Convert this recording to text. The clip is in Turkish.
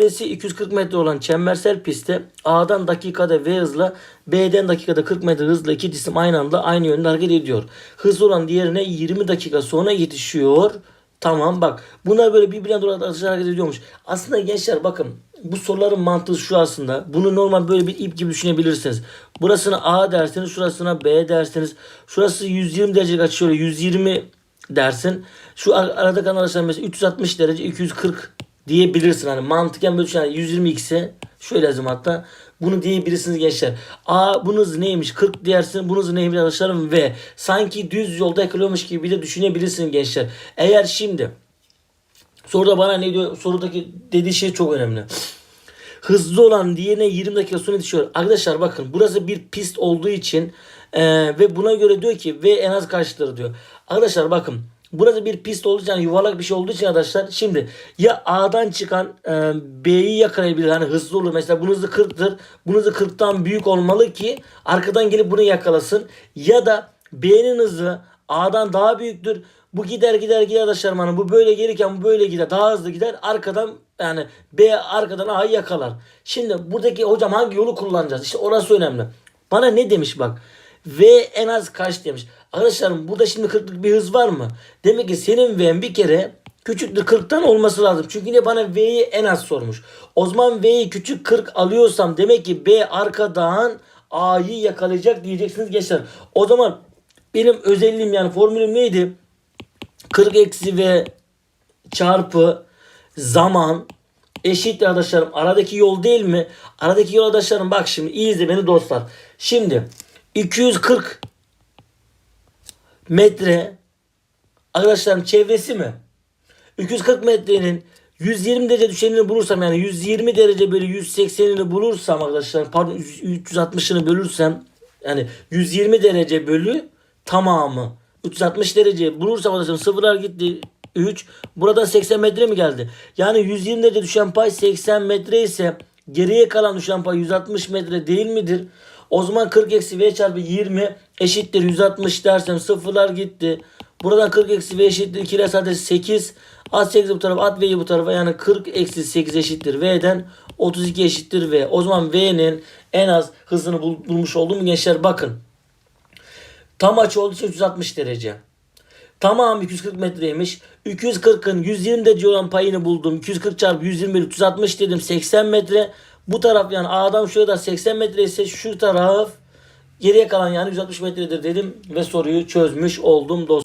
çevresi 240 metre olan çembersel pistte A'dan dakikada V hızla B'den dakikada 40 metre hızla iki cisim aynı anda aynı yönde hareket ediyor. Hızlı olan diğerine 20 dakika sonra yetişiyor. Tamam bak bunlar böyle birbirine doğru atışarak hareket ediyormuş. Aslında gençler bakın bu soruların mantığı şu aslında. Bunu normal böyle bir ip gibi düşünebilirsiniz. Burasına A derseniz şurasına B derseniz şurası 120 derece açıyor 120 dersin. Şu ar- arada kalan mesela 360 derece 240 diyebilirsin. Hani mantıken böyle düşün. Yani 120 x'e şöyle yazayım hatta. Bunu diyebilirsiniz gençler. A bunun hızı neymiş? 40 dersin. Bunun hızı neymiş arkadaşlarım? Ve sanki düz yolda yakalıyormuş gibi de düşünebilirsiniz gençler. Eğer şimdi soruda bana ne diyor? Sorudaki dediği şey çok önemli. Hızlı olan diğerine 20 dakika sonra yetişiyor. Arkadaşlar bakın burası bir pist olduğu için e, ve buna göre diyor ki V en az kaçtır diyor. Arkadaşlar bakın burası bir pist olduğu için yani yuvarlak bir şey olduğu için arkadaşlar şimdi ya A'dan çıkan e, B'yi yakalayabilir. Hani hızlı olur. Mesela bunun hızı 40'tır. Bunun hızı 40'tan büyük olmalı ki arkadan gelip bunu yakalasın. Ya da B'nin hızı A'dan daha büyüktür. Bu gider gider gider arkadaşlar hani bu böyle gelirken bu böyle gider. Daha hızlı gider. Arkadan yani B arkadan A'yı yakalar. Şimdi buradaki hocam hangi yolu kullanacağız? İşte orası önemli. Bana ne demiş bak. V en az kaç demiş. Arkadaşlarım burada şimdi 40'lık bir hız var mı? Demek ki senin V'in bir kere küçüktür 40'tan olması lazım. Çünkü yine bana V'yi en az sormuş. O zaman V'yi küçük 40 alıyorsam demek ki B arkadan A'yı yakalayacak diyeceksiniz gençler. O zaman benim özelliğim yani formülüm neydi? 40 eksi V çarpı zaman eşittir arkadaşlarım. Aradaki yol değil mi? Aradaki yol arkadaşlarım bak şimdi iyi izle beni dostlar. Şimdi 240 metre arkadaşlarım çevresi mi? 240 metrenin 120 derece düşenini bulursam yani 120 derece bölü 180'ini bulursam arkadaşlar pardon 360'ını bölürsem yani 120 derece bölü tamamı 360 derece bulursam arkadaşlar sıfırlar gitti 3 buradan 80 metre mi geldi? Yani 120 derece düşen pay 80 metre ise geriye kalan düşen pay 160 metre değil midir? O zaman 40 eksi v çarpı 20 eşittir 160 dersem sıfırlar gitti. Buradan 40 eksi v eşittir 2 ile sadece 8. At 8'i bu tarafa at v'yi bu tarafa yani 40 eksi 8 eşittir v'den 32 eşittir v. O zaman v'nin en az hızını bul- bulmuş oldum gençler bakın. Tam açı olduğu için 360 derece. Tamam 240 metreymiş. 240'ın 120 derece olan payını buldum. 240 çarpı 120 bölü 360 dedim 80 metre. Bu taraf yani A'dan şuraya da 80 metre ise şu taraf geriye kalan yani 160 metredir dedim ve soruyu çözmüş oldum dostum.